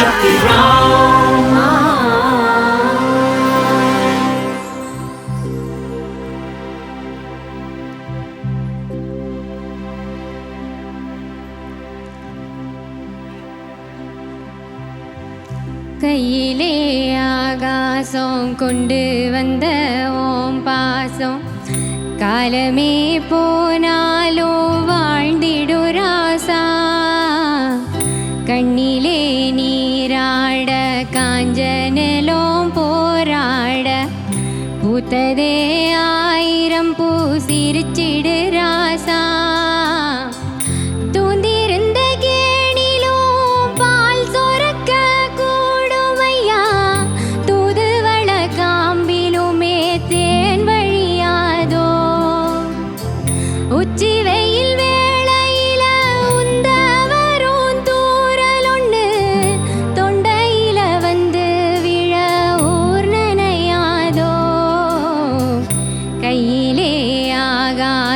Shakti கையிலே ஆகாசம் கொண்டு வந்த ஓம் பாசம் காலமே போனாலோ வாழ்ந்திடுராசா கண்ணீர் போராட பூத்ததே ஆயிரம்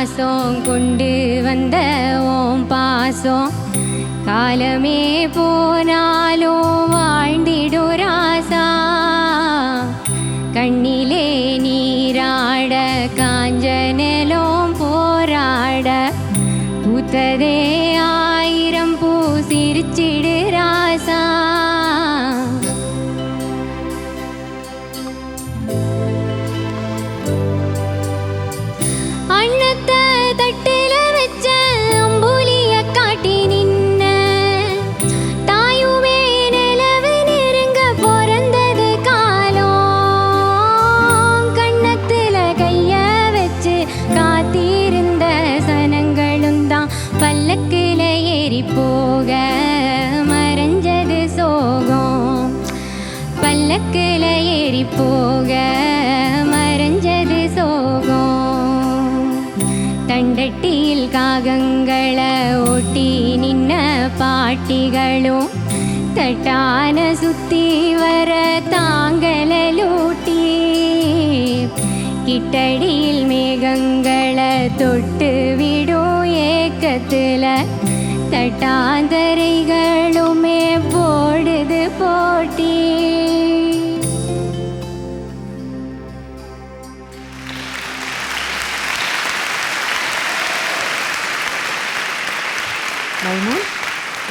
பாசம் கொண்டு வந்த ஓம் பாசம். காலமே போனாலும் வாழ்ந்திடுராசா கண்ணிலே நீராட காஞ்சனலோம் போராட. பூத்ததே ஆயிரம் பூ சிரிச்சிடு ஏறி போக மறைஞ்சது சோகம். பல்லக்கில் ஏறி போக மறைஞ்சது சோகம். தண்டட்டியில் காகங்களை ஓட்டி நின்ன பாட்டிகளும் தட்டான சுத்தி வர தாங்கலூட்டி கிட்டடியில் மேகங்களை தொட்டு விடும் ஏக்கத்தில் தட்டாந்தரைகளுமே போடுது போட்டி. மைனூன்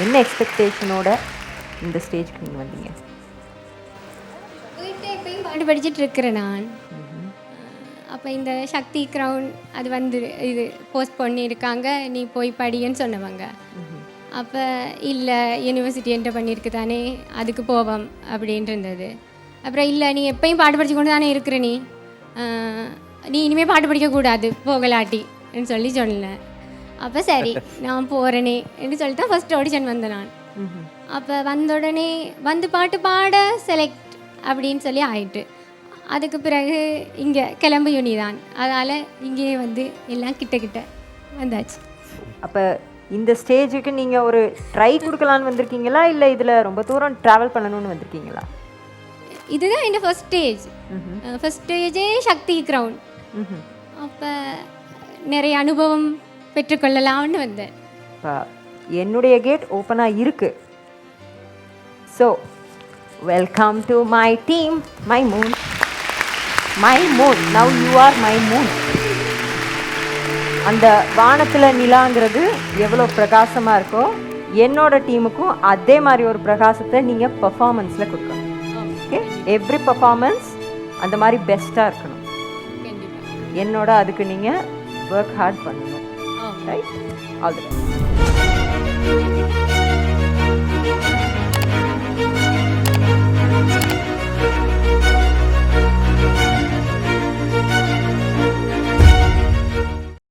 என்ன எக்ஸ்பெக்டேஷனோட இந்த ஸ்டேஜ்க்கு நீங்கள் வந்தீங்க? வீட்டை எப்பயும் பாட்டு படிச்சுட்டு இருக்கிறேன் நான். அப்போ இந்த சக்தி க்ரௌன் அது வந்து இது போஸ்ட் பண்ணியிருக்காங்க. நீ போய் படின்னு சொன்னவங்க. அப்போ இல்லை யூனிவர்சிட்டி என்டர் பண்ணியிருக்கு தானே அதுக்கு போவோம் அப்படின்ட்டு இருந்தது. அப்புறம் இல்லை நீ எப்பயும் பாட்டு படிச்சு கொண்டு தானே இருக்கிற நீ? நீ இனிமேல் பாட்டு படிக்கக்கூடாது போகலாட்டின்னு சொல்லி சொன்னேன். அப்போ சரி நான் போகிறேனே என்று சொல்லி தான் ஃபஸ்ட் ஆடிஷன் வந்தேன் நான். அப்போ வந்த உடனே வந்து பாட்டு பாட செலக்ட் அப்படின்னு சொல்லி ஆயிட்டு. அதுக்கு பிறகு இங்கே கிளம்பு யூனி தான் அதனால் இங்கேயே வந்து எல்லாம் கிட்ட கிட்ட வந்தாச்சு. அப்போ இந்த ஸ்டேஜுக்கு நீங்கள் ஒரு ட்ரை கொடுக்கலான்னு வந்திருக்கீங்களா? இல்லை இதில் ரொம்ப தூரம் ட்ராவல் பண்ணணும்னு வந்திருக்கீங்களா? இதுதான் என் ஃபர்ஸ்ட் ஸ்டேஜ் ஃபர்ஸ்ட் ஸ்டேஜே சக்தி கிரவுண்ட். அப்போ நிறைய அனுபவம் பெற்றுக்கொள்ளலாம்னு வந்தேன். இப்போ என்னுடைய கேட் ஓப்பனாக இருக்கு. So welcome to my team my moon my moon now you are my moon அந்த வானத்தில் நிலாங்கிறது எவ்வளோ பிரகாசமாக இருக்கோ என்னோட டீமுக்கும் அதே மாதிரி ஒரு பிரகாசத்தை நீங்கள் பர்ஃபார்மன்ஸில் கொடுக்கணும். ஓகே எவ்ரி பர்ஃபார்மன்ஸ் அந்த மாதிரி பெஸ்ட்டாக இருக்கணும். என்னோட அதுக்கு நீங்கள் ஒர்க் ஹார்ட் பண்ணணும் ரைட் ஆல் தி